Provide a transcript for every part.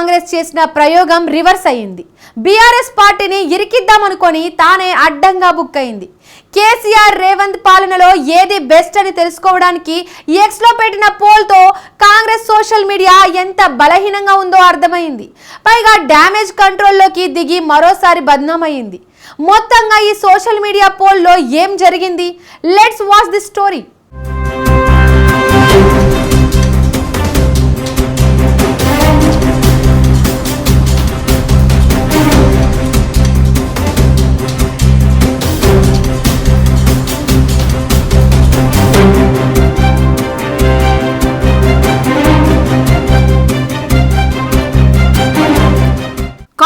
కాంగ్రెస్ చేసిన ప్రయోగం రివర్స్ అయింది బీఆర్ఎస్ పార్టీని ఇరికిద్దామనుకొని తానే అడ్డంగా బుక్ అయింది. కేసీఆర్ రేవంత్ పాలనలో ఏది బెస్ట్ అని తెలుసుకోవడానికి ఎక్స్లో పెట్టిన పోల్తో కాంగ్రెస్ సోషల్ మీడియా ఎంత బలహీనంగా ఉందో అర్థమైంది. పైగా డ్యామేజ్ కంట్రోల్లోకి దిగి మరోసారి బద్నామయ్యింది. మొత్తంగా ఈ సోషల్ మీడియా పోల్లో ఏం జరిగింది? Let's watch the story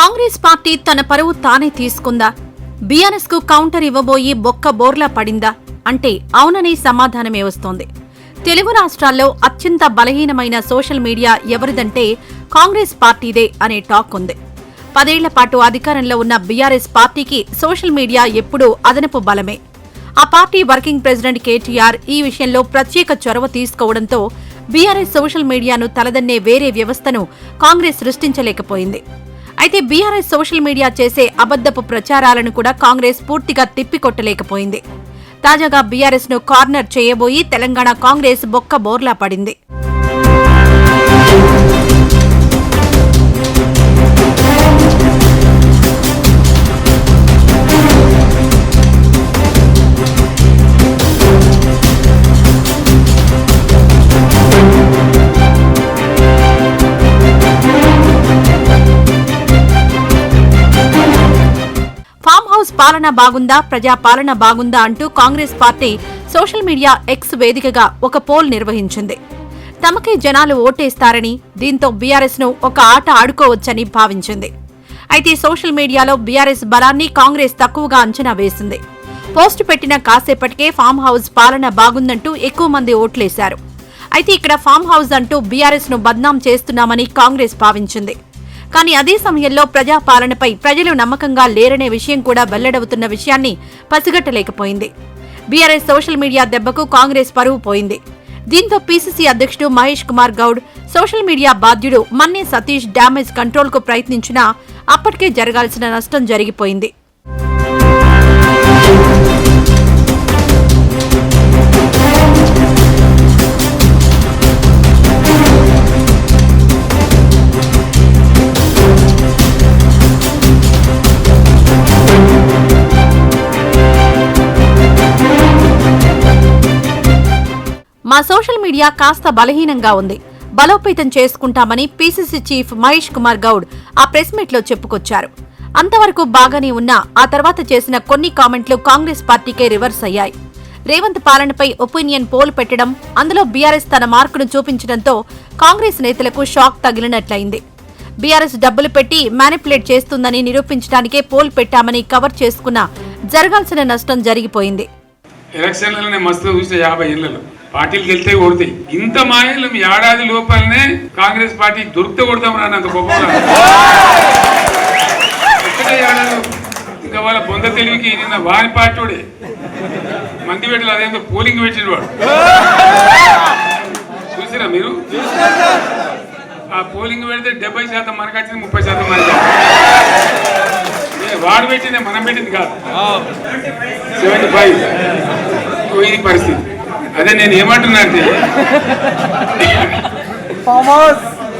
Congress party తన పరువు తానే తీసుకుందా? బీఆర్ఎస్కు కౌంటర్ ఇవ్వబోయి బొక్క బోర్లా పడిందా? అంటే అవుననే సమాధానమే వస్తోంది. తెలుగు రాష్ట్రాల్లో అత్యంత బలహీనమైన సోషల్ మీడియా ఎవరిదంటే కాంగ్రెస్ పార్టీదే అనే టాక్ ఉంది. పదేళ్ళ పాటు అధికారంలో ఉన్న బీఆర్ఎస్ పార్టీకి సోషల్ మీడియా ఎప్పుడూ అదనపు బలమే. ఆ పార్టీ వర్కింగ్ ప్రెసిడెంట్ కేటీఆర్ ఈ విషయంలో ప్రత్యేక చొరవ తీసుకోవడంతో బీఆర్ఎస్ సోషల్ మీడియాను తలదన్నే వేరే వ్యవస్థను కాంగ్రెస్ సృష్టించలేకపోయింది. అయితే బీఆర్ఎస్ సోషల్ మీడియా చేసే అబద్దపు ప్రచారాలను కూడా కాంగ్రెస్ పూర్తిగా తిప్పికొట్టలేకపోయింది. తాజాగా బీఆర్ఎస్ను కార్నర్ చేయబోయి తెలంగాణ కాంగ్రెస్ బొక్క బోర్లా పడింది. పాలన బాగుందా? ప్రజా పాలన బాగుందా అంటూ Congress party social media X వేదికగా ఒక పోల్ నిర్వహించింది. తమకే జనాలు ఓటేస్తారని దీంతో బీఆర్ఎస్ను ఒక ఆట ఆడుకోవచ్చని భావించింది. అయితే సోషల్ మీడియాలో బీఆర్ఎస్ బలాన్ని కాంగ్రెస్ తక్కువగా అంచనా వేసింది. పోస్ట్ పెట్టిన కాసేపటికే ఫామ్ హౌస్ పాలన బాగుందంటూ ఎక్కువ మంది ఓట్లేశారు. అయితే ఇక్కడ ఫామ్ హౌస్ అంటూ బీఆర్ఎస్ను బద్నాం చేస్తున్నామని కాంగ్రెస్ భావించింది. కానీ అదే సమయంలో ప్రజాపాలనపై ప్రజలు నమ్మకంగా లేరనే విషయం కూడా వెల్లడవుతున్న విషయాన్ని పసిగట్టలేకపోయింది. బీఆర్ఎస్ సోషల్ మీడియా దెబ్బకు కాంగ్రెస్ పరువు పోయింది. దీంతో పీసీసీ అధ్యక్షుడు మహేష్ కుమార్ గౌడ్ సోషల్ మీడియా బాధ్యుడు మన్నే సతీష్ డ్యామేజ్ కంట్రోల్కు ప్రయత్నించినా అప్పటికే జరగాల్సిన నష్టం జరిగిపోయింది. మా సోషల్ మీడియా కాస్త బలహీనంగా ఉంది. బలోపేతం చేసుకుంటామని పీసీసీ చీఫ్ మహేష్ కుమార్ గౌడ్ ఆ ప్రెస్ మీట్లో చెప్పుకొచ్చారు. అంతవరకు బాగానే ఉన్నా ఆ తర్వాత చేసిన కొన్ని కామెంట్లు కాంగ్రెస్ పార్టీకే రివర్స్ అయ్యాయి. రేవంత్ పాలనపై ఒపీనియన్ పోల్ పెట్టడం అందులో బీఆర్ఎస్ తన మార్కును చూపించడంతో కాంగ్రెస్ నేతలకు షాక్ తగిలినట్లయింది. బీఆర్ఎస్ డబ్బులు పెట్టి మ్యానిపులేట్ చేస్తుందని నిరూపించడానికే పోల్ పెట్టామని కవర్ చేసుకున్న జరగాల్సిన నష్టం జరిగిపోయింది. ఎలక్షన్లనే మస్తు చూసిన యాభై ఏళ్ళలో. పార్టీలు గెలితే కొడతాయి. ఇంత మాయలు ఏడాది లోపలనే కాంగ్రెస్ పార్టీ దొరికితే కొడతాం రాని అంత గొప్పగా ఏడాది? ఇంకా వాళ్ళ బొంద తెలివికి నిన్న వారి పార్టీడే. మంది పెట్టలు అదేందో పోలింగ్ పెట్టిన వాడు. చూసిరా మీరు? ఆ పోలింగ్ పెడితే డెబ్బై శాతం మనకు వచ్చింది ముప్పై శాతం మనకి వాడు పెట్టిందే మనం పెట్టింది కాదు. Seventy five. ఇది పరిస్థితి. అదే నేను ఏమంటున్నా అంటే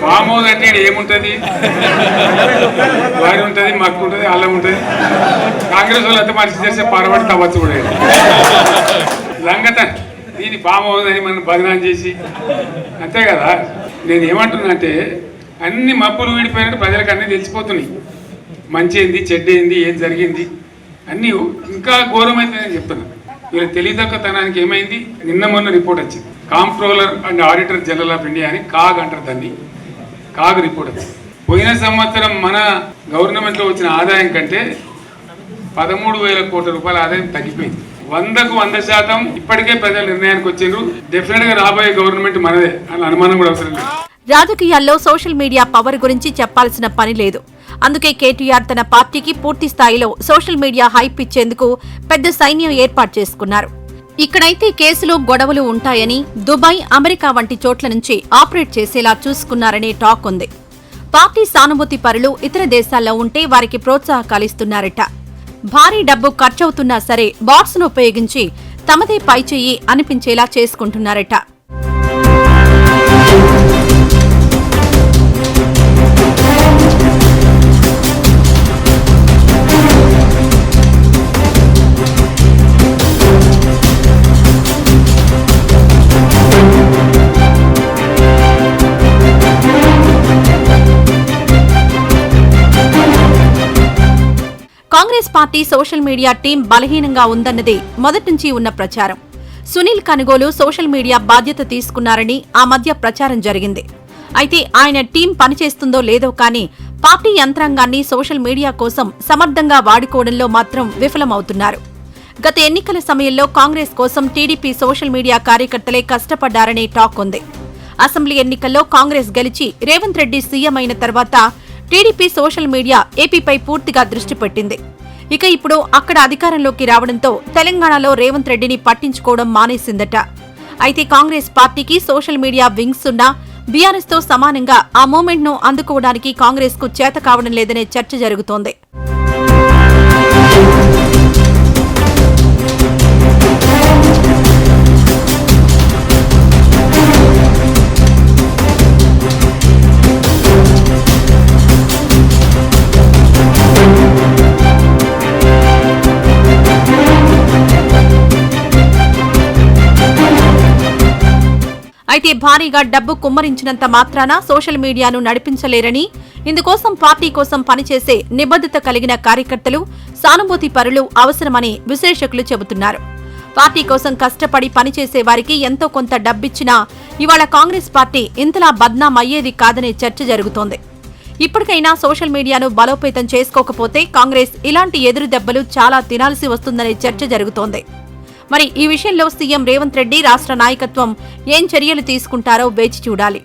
ఫామ్ హౌస్ అంటే ఏముంటది? వారి ఉంటది మాకు ఉంటది అల్లం ఉంటది. కాంగ్రెస్ వాళ్ళు అంతా మనిషి చేస్తే పరబడి తవ్వచ్చు కూడా. లంగత దీని ఫామ్ హౌస్ అని మనం బదనాం చేసి అంతే కదా? నేను ఏమంటున్నా అంటే అన్ని మబ్బులు వీడిపోయినట్టు ప్రజలకు అన్నీ తెలిసిపోతున్నాయి. మంచి ఏంది చెడ్డ ఏంది ఏం జరిగింది అన్నీ ఇంకా ఘోరమైంది నేను చెప్తున్నా. వీళ్ళ తెలివితక్కువతనానికి ఏమైంది? నిన్న మొన్న రిపోర్ట్ వచ్చింది. Comptroller and auditor general of India అని కాగ్ అంటారు దాన్ని. కాగ్ రిపోర్ట్ వచ్చింది పోయిన సంవత్సరం మన గవర్నమెంట్లో వచ్చిన ఆదాయం కంటే పదమూడు వేల కోట్ల రూపాయల ఆదాయం తగ్గిపోయింది. వందకు వంద శాతం ఇప్పటికే ప్రజలు నిర్ణయానికి వచ్చిండ్రు. డెఫినెట్గా రాబోయే గవర్నమెంట్ మనదే అని అనుమానం కూడా అవసరం లేదు. రాజకీయాల్లో సోషల్ మీడియా పవర్ గురించి చెప్పాల్సిన పని లేదు. అందుకే కేటీఆర్ తన పార్టీకి పూర్తి స్థాయిలో సోషల్ మీడియా హైప్ ఇచ్చేందుకు పెద్ద సైన్యం ఏర్పాటు చేసుకున్నారు. ఇక్కడైతే కేసులు గొడవలు ఉంటాయని దుబాయ్ అమెరికా వంటి చోట్ల నుంచి ఆపరేట్ చేసేలా చూసుకున్నారనే టాక్ ఉంది. పార్టీ సానుభూతి పరులు ఇతర దేశాల్లో ఉంటే వారికి ప్రోత్సాహకాలు ఇస్తున్నారట భారీ డబ్బు ఖర్చవుతున్నా సరే బాట్స్ను ఉపయోగించి తమదే పైచేయి అనిపించేలా చేసుకుంటున్నారట. Congress party social media team బలహీనంగా ఉందన్నదే మొదటి నుంచి ఉన్న ప్రచారం. సునీల్ కనుగోలు సోషల్ మీడియా బాధ్యత తీసుకున్నారని ఆ మధ్య ప్రచారం జరిగింది. అయితే ఆయన టీం పనిచేస్తుందో లేదో కానీ పార్టీ యంత్రాంగాన్ని సోషల్ మీడియా కోసం సమర్థంగా వాడుకోవడంలో మాత్రం విఫలమవుతున్నారు. గత ఎన్నికల సమయంలో కాంగ్రెస్ కోసం టీడీపీ సోషల్ మీడియా కార్యకర్తలే కష్టపడ్డారనే టాక్ ఉంది. అసెంబ్లీ ఎన్నికల్లో కాంగ్రెస్ గెలిచి రేవంత్ రెడ్డి సీఎం అయిన తర్వాత టీడీపీ సోషల్ మీడియా ఏపీపై పూర్తిగా దృష్టి పెట్టింది. ఇక ఇప్పుడు అక్కడ అధికారంలోకి రావడంతో తెలంగాణలో రేవంత్ రెడ్డిని పట్టించుకోవడం మానేసిందట. అయితే కాంగ్రెస్ పార్టీకి సోషల్ మీడియా వింగ్స్ ఉన్నా బీఆర్ఎస్తో సమానంగా ఆ మూమెంట్ను అందుకోవడానికి కాంగ్రెస్కు చేత కావడం లేదనే చర్చ జరుగుతోంది. అయితే భారీగా డబ్బు కుమ్మరించినంత మాత్రాన సోషల్ మీడియాను నడిపించలేరని ఇందుకోసం పార్టీ కోసం పనిచేసే నిబద్ధత కలిగిన కార్యకర్తలు సానుభూతి పరులు అవసరమని విశ్లేషకులు చెబుతున్నారు. పార్టీ కోసం కష్టపడి పనిచేసే వారికి ఎంతో కొంత డబ్బిచ్చినా ఇవాళ కాంగ్రెస్ పార్టీ ఇంతలా బద్నాం అయ్యేది కాదనే చర్చ జరుగుతోంది. ఇప్పటికైనా సోషల్ మీడియాను బలోపేతం చేసుకోకపోతే కాంగ్రెస్ ఇలాంటి ఎదురు దెబ్బలు చాలా తినాల్సి వస్తుందనే చర్చ జరుగుతోంది. మరి ఈ విషయంలో సీఎం రేవంత్ రెడ్డి రాష్ట్ర నాయకత్వం ఏం చర్యలు తీసుకుంటారో వేచి చూడాలి.